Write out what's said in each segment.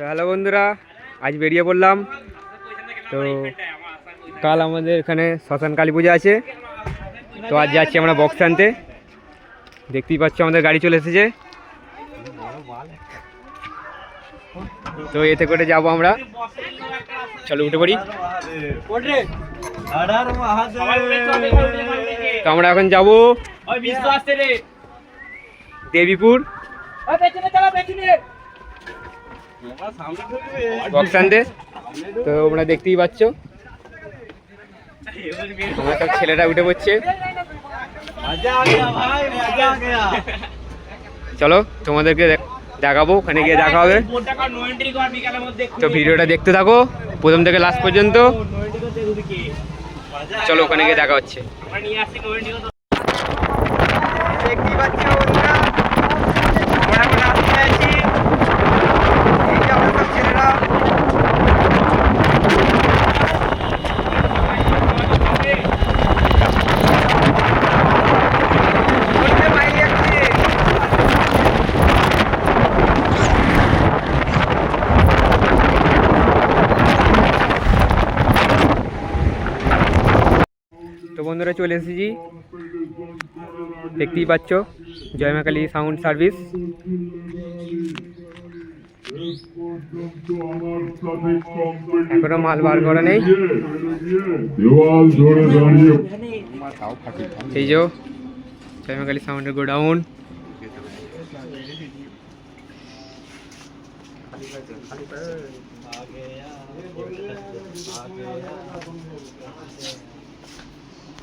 তো হ্যালো বন্ধুরা আজ বেরিয়ে পড়লাম। তো কাল আমাদের এখানে শ্মশান কালী পূজা আছে। তো আজ যাচ্ছি আমরা বক্স আনতে দেখতেই পাচ্ছি আমাদের গাড়ি চলে এসেছে। তো এতে করে যাব আমরা। চলো উঠে পড়ি। তো আমরা এখন যাব দেবীপুর। তো তোমরা দেখতেই পাচ্ছ। ছেলেরা উঠে পড়ছে। চলো, তোমাদেরকে দেখ- দেখাবো, ওখানে গিয়ে দেখা হবে। তো ভিডিওটা দেখতে থাকো, প্রথম থেকে লাস্ট পর্যন্ত। চলো, ওখানে গিয়ে দেখা হচ্ছে দেখতেই পাচ্ছ বন্ধুরা আমরা এখন রাস্তায় আছি এই যে আমরা সব ছেলেরা ঘুরতে বাইরে যাচ্ছি। তো বন্ধুরা চলে এসেছি। দেখতেই পাচ্ছ, জয় মা কালী সাউন্ড সার্ভিস এখনও মাল বার করা নেই। দেওয়াল ধরে দাঁড়িয়ে এই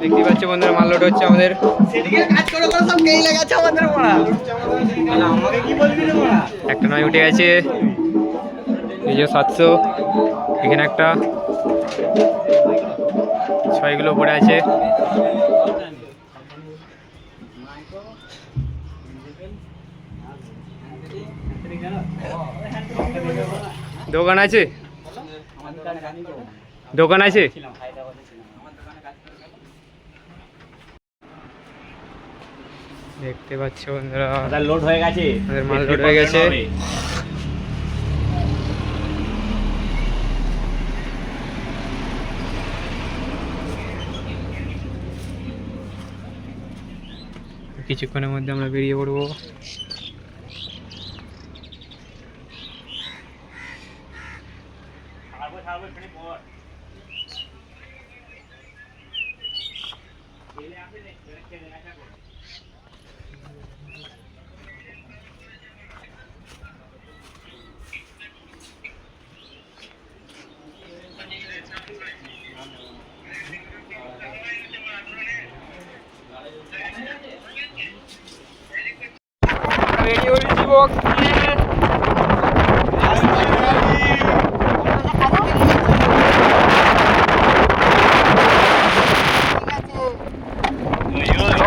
দেখতে পাচ্ছ বন্ধুরা, মাল লোড হচ্ছে আমাদের। একটা নয় উঠে গেছে। এই যে সাতশো। এখানে একটা। ছয়গুলো পড়ে আছে। দোকান আছে? দোকান আছে? দেখতে পাচ্ছ বন্ধুরা। লোড হয়ে গেছে। মাল লোড হয়ে গেছে। কিছুক্ষণের মধ্যে আমরা বেরিয়ে পড়ব। রেডি হয়ে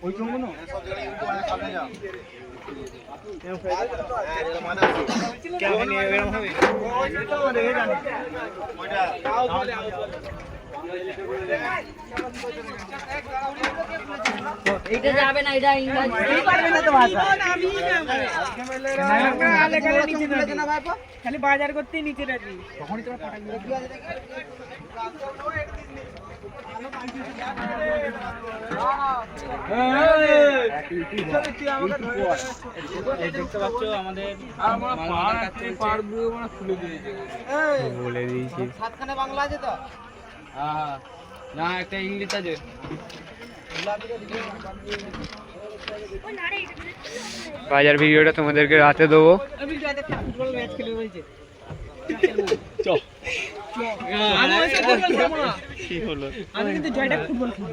ওই না খালি বাজার করতে নিচে রাখি তখনই তোমার পাঠাই বলে দিয়েছি বাংলা আছে তো না একটা ইংলিশ আছে বাজার ভিডিওটা তোমাদেরকে রাতে দেবো আমি কিন্তু জয়টা ফুটবল খেলি